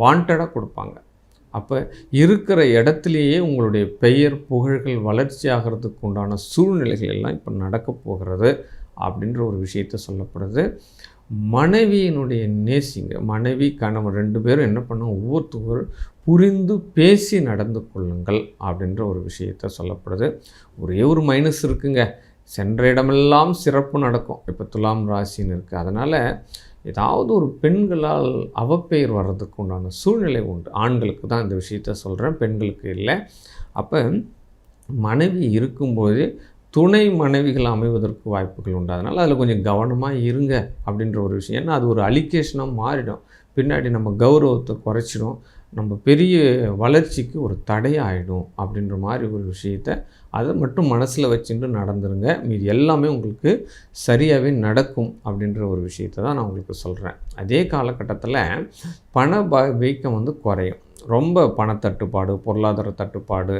வாண்டடாக கொடுப்பாங்க. அப்போ இருக்கிற இடத்துலையே உங்களுடைய பெயர் புகழ்கள் வளர்ச்சி ஆகிறதுக்கு உண்டான சூழ்நிலைகள் எல்லாம் இப்போ நடக்க போகிறது அப்படின்ற ஒரு விஷயத்த சொல்லப்படுது. மனைவியினுடைய நேசிங்க மனைவி கணவன் ரெண்டு பேரும் என்ன பண்ணும்? ஒவ்வொருத்தவர் புரிந்து பேசி நடந்து கொள்ளுங்கள் அப்படின்ற ஒரு விஷயத்த சொல்லப்படுது. ஒரே ஒரு மைனஸ் இருக்குங்க. சென்ற இடமெல்லாம் சிறப்பு நடக்கும். இப்போ துலாம் ராசின்னு இருக்குது அதனால் ஏதாவது ஒரு பெண்களால் அவப்பெயர் வர்றதுக்கு உண்டான சூழ்நிலை உண்டு. ஆண்களுக்கு தான் இந்த விஷயத்த சொல்கிறேன் பெண்களுக்கு இல்லை. அப்போ மனைவி இருக்கும்போது துணை மனைவிகள் அமைவதற்கு வாய்ப்புகள் உண்டு. அதனால் அதில் கொஞ்சம் கவனமாக இருங்க அப்படின்ற ஒரு விஷயம். ஏன்னா அது ஒரு அலிகேஷனாக மாறிடும். பின்னாடி நம்ம கௌரவத்தை குறைச்சிடும். நம்ம பெரிய வளர்ச்சிக்கு ஒரு தடையாயிடும் அப்படின்ற மாதிரி ஒரு விஷயத்த அதை மட்டும் மனசில் வச்சுட்டு நடந்துருங்க. மீது எல்லாமே உங்களுக்கு சரியாகவே நடக்கும் அப்படின்ற ஒரு விஷயத்தை தான் நான் உங்களுக்கு சொல்கிறேன் அதே காலகட்டத்தில் பண ப வீக்கம் வந்து குறையும். ரொம்ப பணத்தட்டுப்பாடு பொருளாதார தட்டுப்பாடு